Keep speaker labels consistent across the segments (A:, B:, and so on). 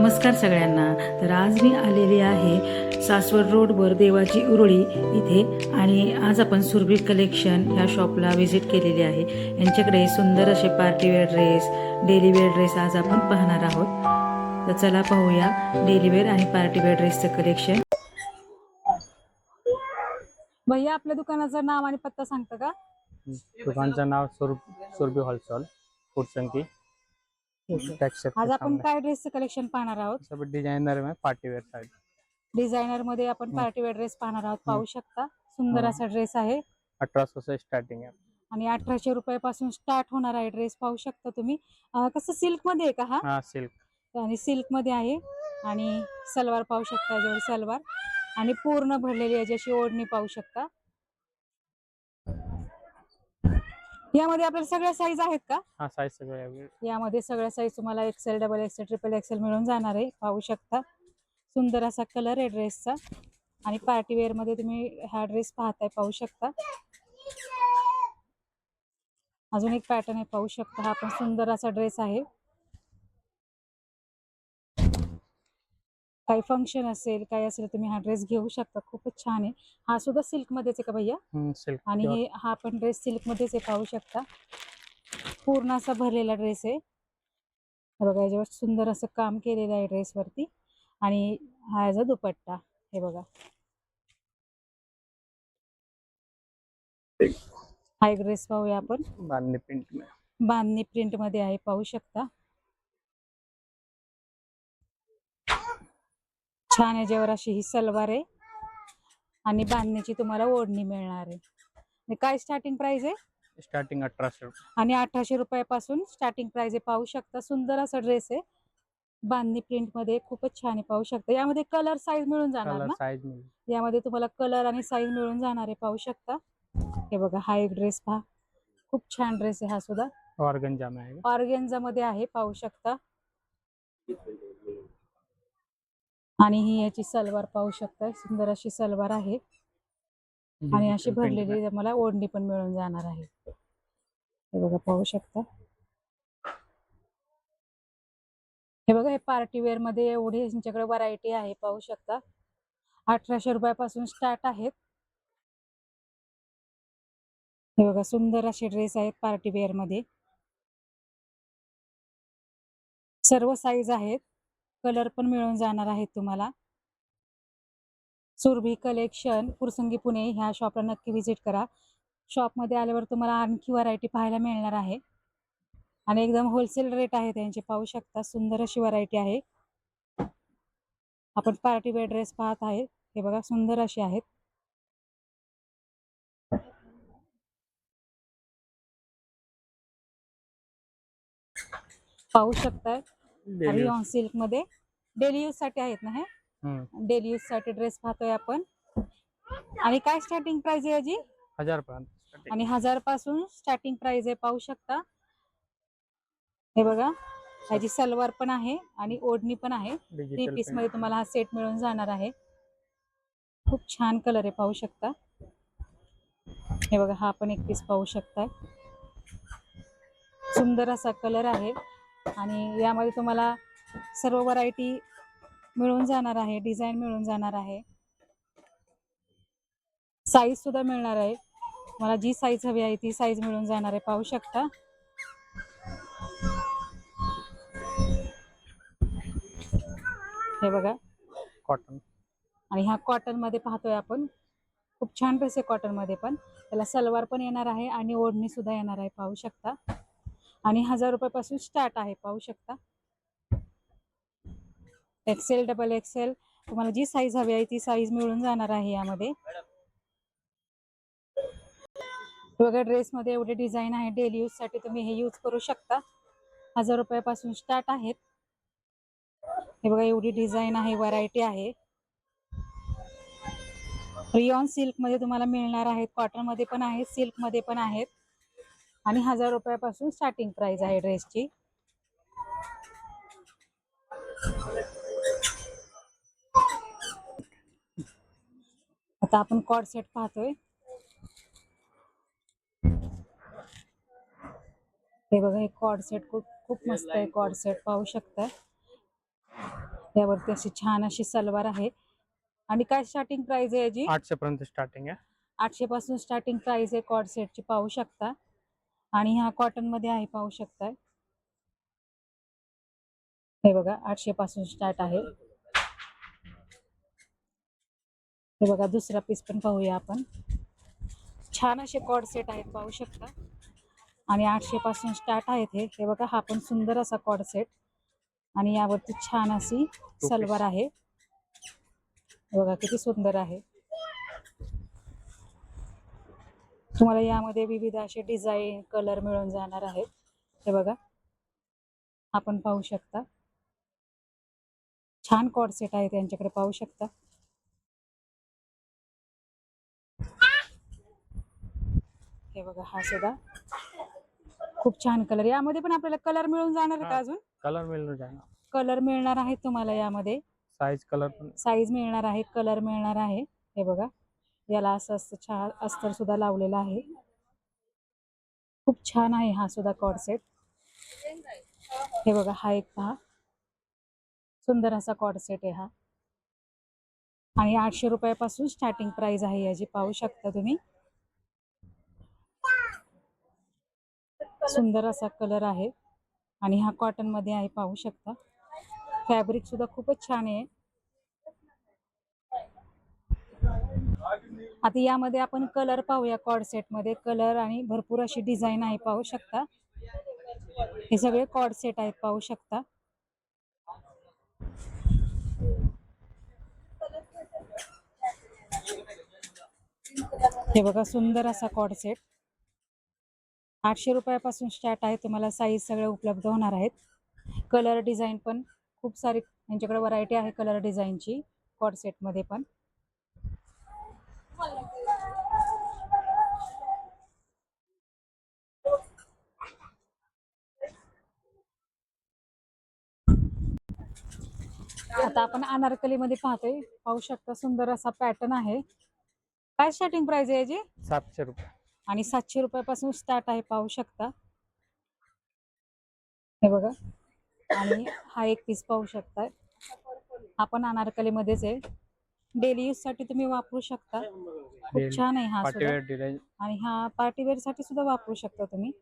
A: नमस्कार सगळ्यांना. तर आज मी आलेली आहे सासवड रोडवर देवाची उरुळी इथे आणि आज आपण सुरभी कलेक्शन ह्या शॉपला व्हिजिट केलेली आहे. यांच्याकडे सुंदर असे पार्टीवेअर ड्रेस डेलीवेअर ड्रेस आज आपण पाहणार आहोत. तर चला पाहूया डेलीवेअर आणि पार्टीवेअर ड्रेसचं कलेक्शन
B: भैया आपल्या दुकानाचं नाव आणि पत्ता सांगता का?
C: दुकानचं नाव सुर सुरभी होलसेल फुटसंकी.
B: आज आपण काय ड्रेसचं कलेक्शन पाहणार आहोत?
C: सब डिजाइनर में पार्टी वेयर साइड
B: डिझायनरमध्ये आपण. पार्टीवेअर ड्रेस पाहणार आहोत पाहू शकता. सुंदर. असा ड्रेस आहे.
C: अठरा सौ से स्टार्टिंग है
B: आणि अठराशे रुपयापासून स्टार्ट होणार आहे ड्रेस पाहू शकता तुम्ही. कसं सिल्कमध्ये आहे का हा?
C: हाँ सिल्क
B: आणि सिल्कमध्ये आहे. आणि सलवार पाहू शकता याच्यावर सलवार. आणि पूर्ण भरलेली याची अशी ओढणी पाहू शकता. यामध्ये आपल्याला सगळ्या साईज आहेत का?
C: हाँ साइज सगळे available.
B: यामध्ये सगळ्या साईज तुम्हाला XL double XL triple XL मिळून जाणार आहे. पाहू शकता. सुंदर असा कलर आहे ड्रेसचा आणि पार्टी वेअरमध्ये तुम्ही हा ड्रेस पाहताय पाहू शकता. अजून एक पॅटर्न आहे पाहू शकता. हा पण सुंदर असा ड्रेस आहे. काही फंक्शन असेल काही असेल तुम्ही हा ड्रेस घेऊ शकता. खूपच छान आहे. हा सुद्धा सिल्क मध्येच आहे का भैया?
C: सिल्क
B: आणि. हे हा पण ड्रेस सिल्क मध्येच आहे पाहू शकता. पूर्ण असा भरलेला ड्रेस आहे. बघा याच्यावर सुंदर असं काम केलेलं आहे ड्रेस वरती. आणि हा याचा दुपट्टा हे बघा. हा एक ड्रेस पाहूया आपण.
C: बांधणी प्रिंट
B: बांधणी प्रिंटमध्ये आहे पाहू शकता. छान याच्यावर अशी ही सलवार आहे आणि बांधणीची तुम्हाला ओढणी मिळणार आहे. काय स्टार्टिंग प्राइस आहे?
C: स्टार्टिंग अठराशे
B: आणि अठराशे रुपयापासून स्टार्टिंग प्राइस आहे. पाहू शकता सुंदर असा ड्रेस आहे. बांधणी प्रिंटमध्ये खूपच छान आहे. पाहू शकता. यामध्ये कलर साईज मिळून जाणार
C: कलर
B: ना?
C: साइज मिल
B: यामध्ये तुम्हाला कलर आणि साईज मिळून जाणार आहे. पाहू शकता. हे बघा हा एक ड्रेस पहा. खूप छान ड्रेस आहे हा सुद्धा. ऑर्गेन्झा मध्ये आहे पाहू शकता. आणि ही याची सलवार पाहू शकता सुंदर अशी सलवार आहे. आणि अशी. भरलेली मला ओढणी पण मिळून जाणार आहे. हे बघा पाहू शकता. हे बघा हे पार्टी वेअरमध्ये एवढी यांच्याकडे व्हरायटी आहे पाहू शकता. अठराशे रुपयापासून स्टार्ट आहेत. हे बघा सुंदर असे ड्रेस आहेत पार्टी वेअरमध्ये. सर्व साईज आहेत. कलर पण मिळून जाणार आहेत तुम्हाला. सुरभी कलेक्शन पुरसंगी पुणे ह्या शॉपला नक्की व्हिजिट करा. शॉपमध्ये आल्यावर तुम्हाला आणखी व्हरायटी पाहायला मिळणार आहे. आणि एकदम होलसेल रेट आहे त्यांचे पाहू शकता. सुंदर अशी व्हरायटी आहे. आपण पार्टी वेअर ड्रेस पाहत आहे हे बघा सुंदर असे आहेत. पाहू शकताय. रिऑन सिल्कमध्ये डेली यूजसाठी आहेत ना हे? डेली यूजसाठी ड्रेस पाहतोय आपण. आणि काय स्टार्टिंग प्राइस आहे याची?
C: हजार.
B: आणि हजारपासून स्टार्टिंग प्राइस आहे पाहू शकता. हे बघा याची सलवार पण आहे आणि ओढणी पण आहे. Three piece. मध्ये तुम्हाला हा सेट मिळून जाणार आहे. खूप छान कलर आहे पाहू शकता. हे बघा हा पण एक पीस पाहू शकताय. सुंदर असा कलर आहे. आणि यामध्ये तुम्हाला सर्व व्हरायटी मिळून जाणार आहे डिझाईन मिळून जाणार आहे. साईज सुद्धा मिळणार आहे. मला जी साईज हवी आहे ती साईज मिळून जाणार आहे. पाहू शकता. हे बघा.
C: कॉटन
B: आणि हा कॉटनमध्ये पाहतोय आपण. खूप छान ड्रेस आहे कॉटनमध्ये पण. त्याला सलवार पण येणार आहे आणि ओढणी सुद्धा येणार आहे. पाहू शकता. आणि हजार रुपयापासून स्टार्ट आहे पाहू शकता. एक्सेल डबल एक्सेल तुम्हाला जी साईज हवी आहे ती साईज मिळून जाणार आहे यामध्ये. हे बघा ड्रेस मध्ये एवढे डिझाईन आहे डेली यूजसाठी तुम्ही हे यूज करू शकता. हजार रुपयापासून स्टार्ट आहेत. हे बघा एवढी डिझाईन आहे व्हरायटी आहे. रिऑन सिल्कमध्ये तुम्हाला मिळणार आहेत. कॉटनमध्ये पण आहेत सिल्कमध्ये पण आहेत. आणि हजार रुपयापासून स्टार्टिंग प्राइस आहे ड्रेसची आता आपण कॉड सेट पाहतोय. हे बघा हे कॉड सेट खूप खूप मस्त आहे कॉड सेट पाहू शकता यावरती अशी छान अशी सलवार आहे. आणि काय स्टार्टिंग प्राइस आहे याची?
C: आठशे पर्यंत स्टार्टिंग आहे.
B: आठशे पासून स्टार्टिंग प्राइस आहे कॉड सेटची पाहू शकता. आणि हा कॉटनमध्ये आहे पाहू शकताय. हे बघा आठशे पासून स्टार्ट आहे. हे बघा दुसरा पीस पण पाहूया आपण. छान असे कॉड सेट आहेत पाहू शकता. आणि आठशे पासून स्टार्ट आहेत हे. हे बघा हा पण सुंदर असा कॉड सेट आणि यावरती छान अशी सलवार आहे. हे बघा किती सुंदर आहे. तुम्हाला यामध्ये विविध असे डिझाईन कलर मिळून जाणार आहेत. हे बघा. आपण पाहू शकता. छान कॉड सेट आहे त्यांच्याकडे पाहू शकता. हे बघा हा सुद्धा. खूप छान कलर यामध्ये पण आपल्याला कलर मिळून जाणार का. अजून?
C: कलर मिळून जाणार.
B: कलर मिळणार आहे तुम्हाला यामध्ये.
C: साईज कलर पण.
B: साईज मिळणार आहे कलर मिळणार आहे. हे बघा. याला असं असं छान अस्तर सुद्धा लावलेलं आहे. खूप छान आहे हा सुद्धा कॉड सेट. हे बघा हा एक पहा. सुंदर असा कॉड सेट आहे हा. आणि आठशे रुपयापासून स्टार्टिंग प्राइस आहे याची पाहू शकता तुम्ही. सुंदर असा कलर आहे. आणि हा कॉटनमध्ये आहे पाहू शकता. फॅब्रिक सुद्धा खूपच छान आहे. आता यामध्ये आपण कलर पाहूया कॉड सेटमध्ये. कलर आणि भरपूर अशी डिझाईन आहे पाहू शकता. हे सगळे कॉड सेट आहेत पाहू शकता. हे बघा सुंदर असा कॉड सेट आठशे रुपयापासून स्टार्ट आहे तुम्हाला साईज सगळे उपलब्ध होणार आहेत. कलर डिझाईन पण खूप सारी यांच्याकडे व्हरायटी आहे कलर डिझाईनची कॉड सेटमध्ये पण. आता आपण अनारकलीमध्ये पाहतोय. पाहू शकता सुंदर असा पॅटर्न आहे. काय स्टार्टिंग प्राइस आहे याची?
C: सातशे रुपये.
B: आणि सातशे रुपयापासून स्टार्ट आहे पाहू शकता. हे बघा. आणि हा एक पीस पाहू शकता. हा पण अनारकलीमध्येच आहे. डेली यूजसाठी तुम्ही वापरू शकता. खूप छान आहे हा सुद्धा.
C: Party wear design.
B: आणि हा पार्टीवेअरसाठी सुद्धा वापरू शकता तुम्ही.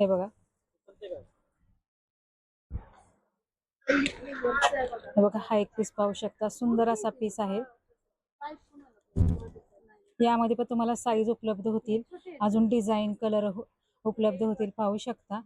B: हे बघा. हे बघा हा एक पीस पाहू शकता. सुंदर असा पीस आहे. यामध्ये पण तुम्हाला साईज उपलब्ध होतील. अजून डिझाईन कलर उपलब्ध होतील. पाहू शकता.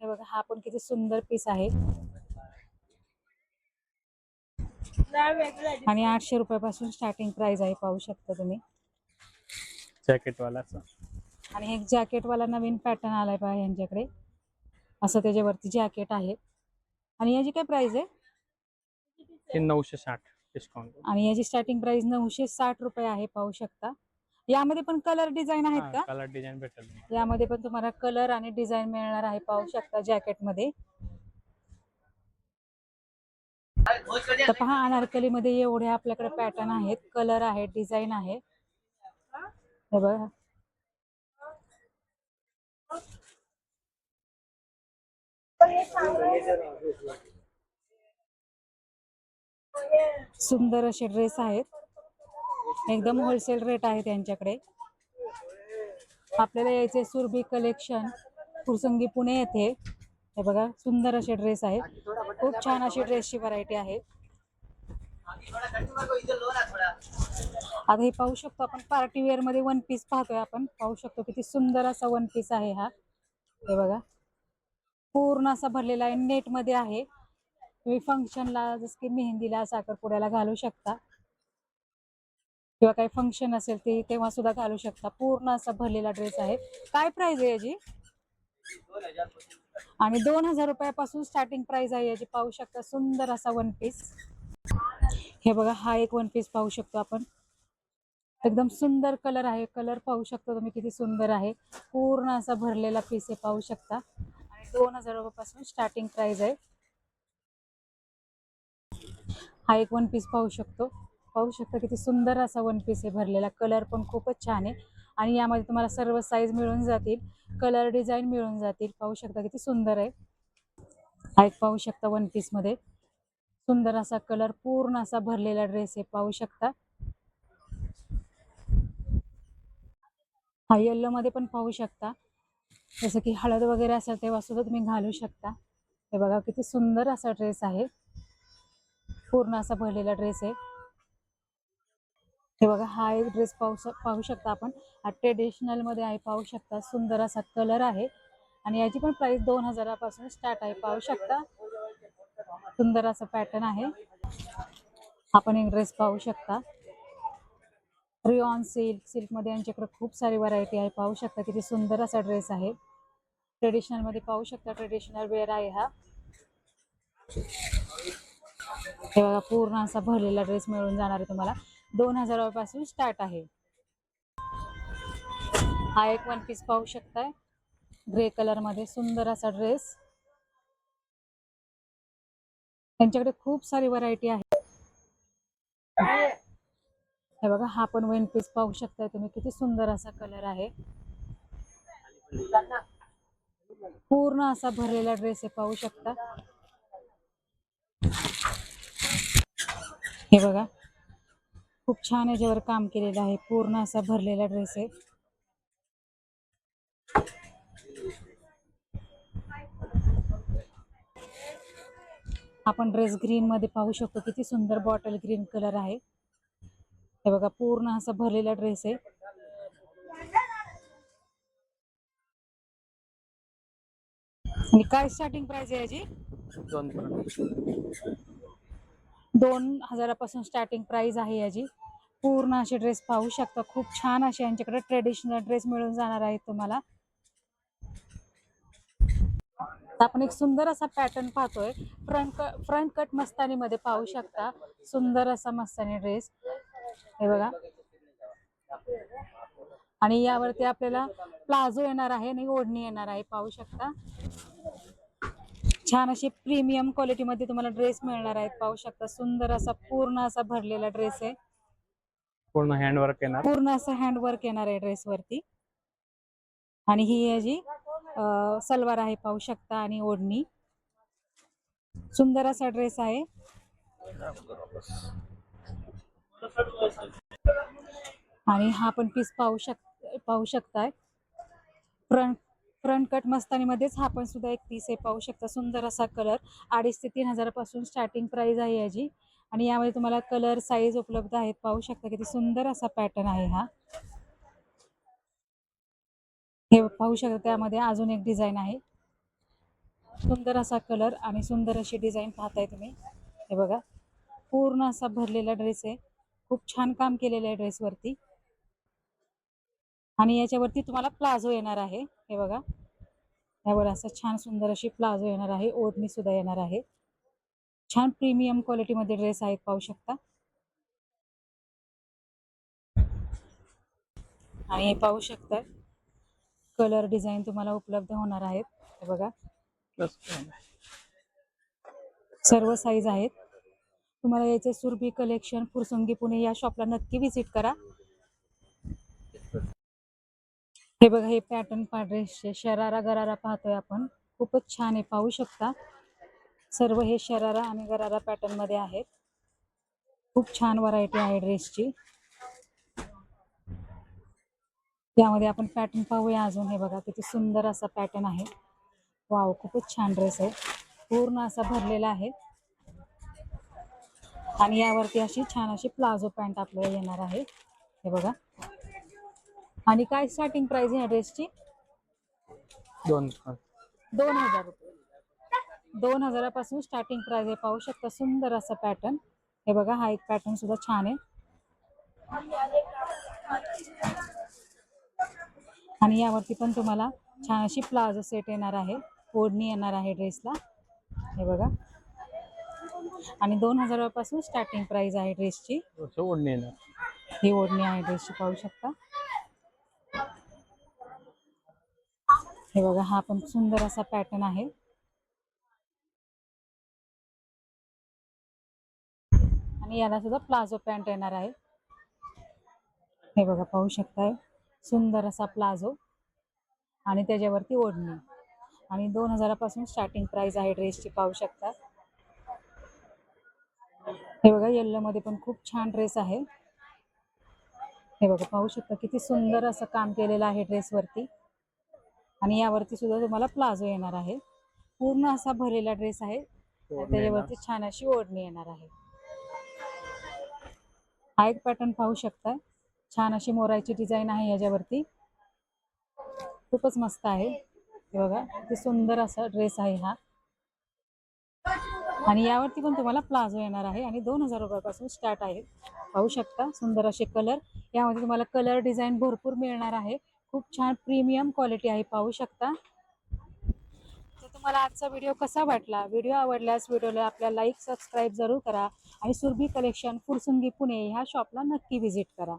B: हे बघा हा पण किती सुंदर पीस आहे. आणि आठशे रुपयापासून स्टार्टिंग प्राइस आहे पाहू शकता तुम्ही. आणि एक जॅकेटवाला नवीन पॅटर्न आलाय पहा यांच्याकडे. असं त्याच्यावरती जॅकेट आहे. आणि याची काय प्राइस आहे?
C: नऊशे साठ डिस्काउंट
B: आणि याची स्टार्टिंग प्राइस नऊशे साठ रुपये आहे पाहू शकता. यामध्ये पण कलर डिझाईन आहेत का?
C: कलर डिझाईन भेटेल.
B: यामध्ये पण तुम्हाला कलर आणि डिझाईन मिळणार आहे पाहू शकता जॅकेटमध्ये तर पहा अनारकली मध्ये एवढे आपल्याकडे पॅटर्न आहेत. कलर आहेत डिझाईन आहे. हे बघा. सुंदर असे ड्रेस आहेत. एकदम होलसेल रेट आहे त्यांच्याकडे. आपल्याला यायचे सुरभी कलेक्शन फुरसंगी पुणे येथे. हे बघा सुंदर असे ड्रेस आहेत. खूप छान अशी ड्रेसची व्हरायटी आहे. आता हे पाहू शकतो आपण पार्टी वेअरमध्ये वन पीस पाहतोय आपण. पाहू शकतो किती सुंदर असा वन पीस आहे हा. हे बघा. पूर्ण असा भरलेला आहे नेटमध्ये आहे. तुम्ही फंक्शनला जसं की मेहंदीला साखरपुड्याला घालू शकता. किंवा काही फंक्शन असेल ते तेव्हा सुद्धा घालू शकता. पूर्ण असा भरलेला ड्रेस आहे. काय प्राइस आहे याची? आणि दोन हजार रुपयापासून स्टार्टिंग प्राइस आहे याची पाहू शकता सुंदर असा वन पीस हे बघा हा एक वन पीस पाहू शकतो आपण. एकदम सुंदर कलर आहे. कलर पाहू शकता तुम्ही किती सुंदर आहे. पूर्ण असा भरलेला पीस आहे पाहू शकता. आणि दोन हजार रुपयापासून स्टार्टिंग प्राइस आहे. हा एक वन पीस पाहू शकतो. पाहू शकता किती सुंदर असा वन पीस आहे भरलेला. कलर पण खूपच छान आहे. आणि यामध्ये तुम्हाला सर्व साईज मिळून जातील. कलर डिझाईन मिळून जातील. पाहू शकता किती सुंदर आहे. हा एक पाहू शकता वन पीसमध्ये. सुंदर असा कलर पूर्ण असा भरलेला ड्रेस आहे. पाहू शकता. हा येल्लो मध्ये पण पाहू शकता. जसं की हळद वगैरे असेल तेव्हा सुद्धा तुम्ही घालू शकता. हे बघा किती सुंदर असा ड्रेस आहे. पूर्ण असा भरलेला ड्रेस आहे. हे बघा हा एक ड्रेस पाहू शक- पाहू शकता आपण. हा ट्रेडिशनलमध्ये आहे पाहू शकता. सुंदर असा कलर आहे. आणि याची पण प्राइस दोन हजारापासून स्टार्ट आहे. पाहू शकता. सुंदर असा पॅटर्न आहे. आपण एक ड्रेस पाहू शकता. रिऑन सिल्क सिल्कमध्ये यांच्याकडे खूप सारी व्हरायटी आहे. पाहू शकता किती सुंदर असा ड्रेस आहे. ट्रेडिशनलमध्ये पाहू शकता. ट्रेडिशनल वेअर आहे हा. हे बघा पूर्ण असा भरलेला ड्रेस मिळून जाणार आहे तुम्हाला. दोन हजारापासून स्टार्ट आहे. हा एक वन पीस पाहू शकताय. ग्रे कलरमध्ये सुंदर असा ड्रेस त्यांच्याकडे खूप सारी व्हरायटी आहे. हे बघा हा पण वन पीस पाहू शकताय तुम्ही. किती सुंदर असा कलर आहे. पूर्ण असा भरलेला ड्रेस आहे पाहू शकता. हे बघा खूप छान याच्यावर काम केलेलं आहे. पूर्ण असा भरलेला ड्रेस आहे. आपण ड्रेस ग्रीन मध्ये पाहू शकतो किती सुंदर बॉटल ग्रीन कलर आहे. हे बघा पूर्ण असा भरलेला ड्रेस आहे. आणि काय स्टार्टिंग प्राइस आहे याची?
C: दोन
B: हजारापासून स्टार्टिंग प्राइस आहे याची. पूर्ण असे ड्रेस पाहू शकता. खूप छान असे यांच्याकडे ट्रेडिशनल ड्रेस मिळून जाणार आहेत तुम्हाला. आपण एक सुंदर असा पॅटर्न पाहतोय. Front cut front cut Mastani मध्ये पाहू शकता. सुंदर असा मस्तानी ड्रेस हे बघा. आणि यावरती आपल्याला प्लाझो येणार आहे आणि ओढणी येणार आहे. पाहू शकता. छान अशी प्रीमियम क्वालिटी मध्ये तुम्हाला ड्रेस मिळणार आहेत. पाहू शकता सुंदर असा पूर्ण असा भरलेला ड्रेस आहे.
C: पूर्ण हँडवर्क येणार.
B: पूर्ण असं हँडवर्क येणार आहे ड्रेस वरती. आणि ही याची अं, सलवार आहे पाहू शकता आणि ओढणी. सुंदर असा ड्रेस आहे. आणि हा पण पीस पाहू शक पाहू शकताय. फ्रंट फ्रंट कट मस्तानीमध्येच हा पण सुद्धा एक पीस आहे. पाहू शकता सुंदर असा कलर अडीच ते तीन हजारापासून स्टार्टिंग प्राइस आहे याची. आणि यामध्ये तुम्हाला कलर साईज उपलब्ध आहेत. पाहू शकता किती सुंदर असा पॅटर्न आहे हा. हे पाहू शकता त्यामध्ये अजून एक डिझाईन आहे. सुंदर असा कलर आणि सुंदर अशी डिझाईन पाहताय तुम्ही. हे बघा पूर्ण असा भरलेला ड्रेस आहे. खूप छान काम केलेलं आहे ड्रेसवरती आणि याच्यावरती तुम्हाला प्लाझो येणार आहे. हे बघा. यावर असं छान सुंदर अशी प्लाझो येणार आहे. ओढणी सुद्धा येणार आहे. छान प्रीमियम क्वालिटीमध्ये ड्रेस आहेत पाहू शकता. आणि हे पाहू शकता कलर डिझाईन तुम्हाला उपलब्ध होणार आहेत. हे बघा. सर्व साईज आहेत. तुम्हाला याचे सुरभी कलेक्शन फुरसुंगी पुणे या शॉपला नक्की व्हिजिट करा. हे बघा हे पॅटर्न पा शरारा गरारा पाहतोय आपण. खूपच छान आहे पाहू शकता. सर्व हे शरारा आणि गरारा पॅटर्नमध्ये आहेत. खूप छान व्हरायटी आहे ड्रेसची त्यामध्ये आपण पॅटर्न पाहूया अजून. हे बघा किती सुंदर असा पॅटर्न आहे. वाव खूपच छान ड्रेस आहे. पूर्ण असा भरलेला आहे. आणि यावरती अशी छान अशी प्लाझो पॅन्ट आपल्याला येणार आहे. हे बघा. आणि काय स्टार्टिंग प्राइस आहे या ड्रेसची
C: दोन
B: दोन हजार रुपये. दोन हजारापासून स्टार्टिंग प्राइस आहे. पाहू शकता सुंदर असा पॅटर्न हे बघा हा एक पॅटर्न सुद्धा छान आहे. आणि यावरती पण तुम्हाला छान अशी प्लाझो सेट येणार आहे. ओढणी येणार आहे ड्रेसला हे बघा. आणि दोन हजारापासून स्टार्टिंग प्राइस आहे ड्रेसची
C: ओढणी येणार.
B: ही ओढणी आहे ड्रेसची पाहू शकता. हे बघा हा पण सुंदर असा पॅटर्न आहे. आणि याला सुद्धा प्लाझो पॅन्ट येणार आहे. हे बघा पाहू शकताय. सुंदर असा प्लाझो. आणि त्याच्यावरती ओढणी. आणि दोन हजारापासून स्टार्टिंग प्राइस आहे ड्रेसची पाहू शकता. हे बघा येल्लो मध्ये पण खूप छान ड्रेस आहे. हे बघा पाहू शकता किती सुंदर असं काम केलेलं आहे ड्रेसवरती आणि यावरती सुद्धा तुम्हाला प्लाझो येणार आहे. पूर्ण असा भरलेला ड्रेस आहे. त्याच्यावरती. छान अशी ओढणी येणार आहे. हा एक पॅटर्न पाहू शकता. छान अशी मोराची डिझाईन आहे याच्यावरती. खूपच मस्त आहे. हे बघा किती सुंदर असा ड्रेस आहे हा. आणि यावरती पण तुम्हाला प्लाझो येणार आहे आणि दोन हजार रुपयापासून स्टार्ट आहे. पाहू शकता सुंदर असे कलर यामध्ये तुम्हाला कलर डिझाईन भरपूर मिळणार आहे. खूप छान प्रीमियम क्वालिटी आहे पाहू शकता. तर तुम्हाला आजचा व्हिडिओ कसा वाटला? व्हिडिओ आवडल्यास व्हिडिओला आपल्या लाईक सबस्क्राईब जरूर करा. आणि सुरभी कलेक्शन फुरसुंगी पुणे ह्या शॉपला नक्की व्हिजिट करा.